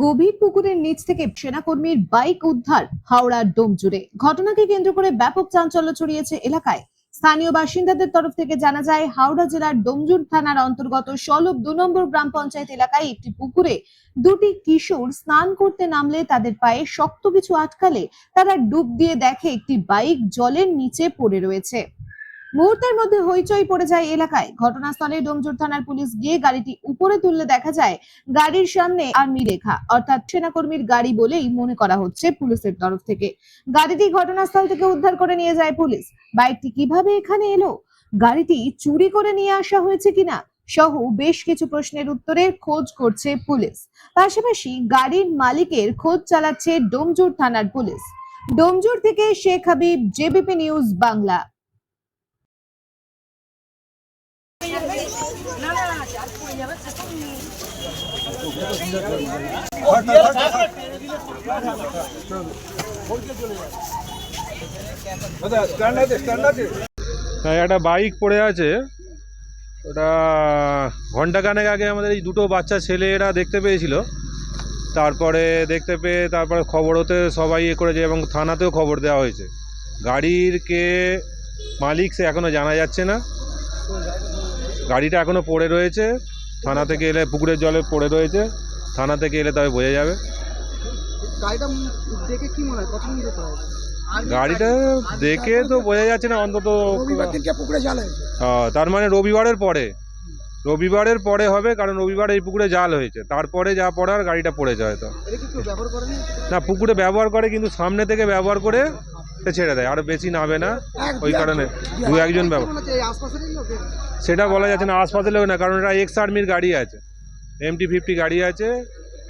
গভীর পুকুরের নিচ থেকে সেনাকর্মীর বাইক উদ্ধার হাওড়ার ডোমজুড়ে ঘটনাকে কেন্দ্র করে ব্যাপক চাঞ্চল্য ছড়িয়েছে এলাকায়। স্থানীয় বাসিন্দাদের তরফ থেকে জানা যায়, হাওড়া জেলার ডোমজুর থানার অন্তর্গত সলব দু নম্বর গ্রাম পঞ্চায়েত এলাকায় একটি পুকুরে দুটি কিশোর স্নান করতে নামলে তাদের পায়ে শক্ত কিছু আটকালে তারা ডুব দিয়ে দেখে একটি বাইক জলের নিচে পড়ে রয়েছে। মুহূর্তের মধ্যে হইচই পড়ে যায় এলাকায়। ঘটনাস্থলে ডোমজুর থানার পুলিশ গিয়ে গাড়িটি উপরে তুললে দেখা যায়, গাড়ির সামনে আর্মি রেখা। অর্থাৎ সেনাকর্মীর গাড়ি বলেই মনে করা হচ্ছে পুলিশের তরফ থেকে। গাড়িটি ঘটনাস্থল থেকে উদ্ধার করে নিয়ে যায় পুলিশ। বাইকটি কীভাবে এখানে এলো? গাড়িটি চুরি করে নিয়ে আসা হয়েছে কিনা? সহ বেশ কিছু প্রশ্নের উত্তরে খোঁজ করছে পুলিশ। পাশাপাশি গাড়ির মালিকের খোঁজ চালাচ্ছে ডোমজুর থানার পুলিশ। ডোমজুর থেকে শেখ হাবিব, জেবিপি নিউজ বাংলা। একটা বাইক পড়ে আছে। ওটা ঘন্টাখানেক আগে আমাদের এই দুটো বাচ্চা ছেলে এরা দেখতে পেয়েছিল। তারপরে দেখতে পেয়ে তারপরে খবর হতে সবাই এ করেছে এবং থানাতেও খবর দেওয়া হয়েছে। গাড়ির কে মালিক সে এখনও জানা যাচ্ছে না। গাড়িটা এখনও পড়ে রয়েছে। থানা থেকে এলে পুকুরের জলে পড়ে রয়েছে। থানা থেকে এলে তবে বোঝা যাবে। গাড়িটা দেখে মনে হয়? তো বোঝা যাচ্ছে না অন্তত আহ, তার মানে রবিবারের পরে। রবিবারের পরে হবে কারণ রবিবার এই পুকুরে জাল হয়েছে। তারপরে যা পড়ার গাড়িটা পড়ে যায় এটা কি কেউ ব্যবহার করেনি? না পুকুরে ব্যবহার করে কিন্তু সামনে থেকে ব্যবহার করে ছেড়ে দেয়? আরও বেশি নামে না? ওই কারণে। দু একজন ব্যবহার সেটা বলা যাচ্ছে না আশপাশের লোক না কারণ এটা এক্স আর্মির গাড়ি আছে। এমটি ফিফটি গাড়ি আছে।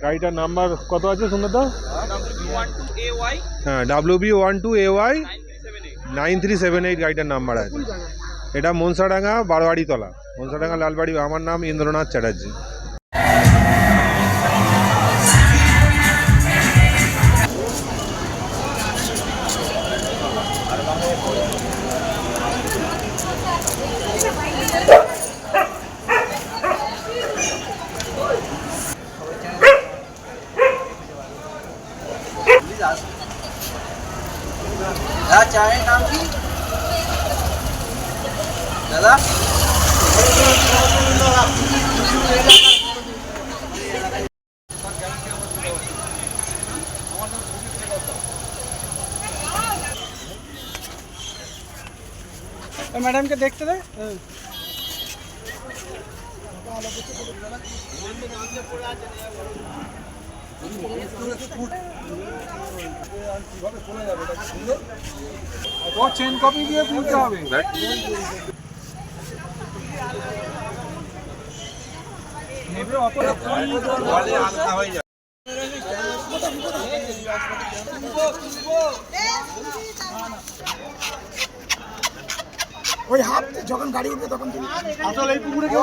গাড়িটার নাম্বার কত আছে শুনে তো হ্যাঁ W B one two A Y nine three seven eight গাড়িটার নাম্বার আছে। এটা মনসাডাঙ্গা বারোয়ারি তলা মনসাডাঙ্গা লালবাড়ি আমার নাম ইন্দ্রনাথ চ্যাটার্জি। দাদা চায়ের নাম কি দাদা ম্যাডামকে দেখতে দে ও চেন কপি দিয়ে তুলতে হবে নেবে অত ওই হাফ যখন গাড়ি উঠবে তখন তুমি আসলে এই পুকুরে কেউ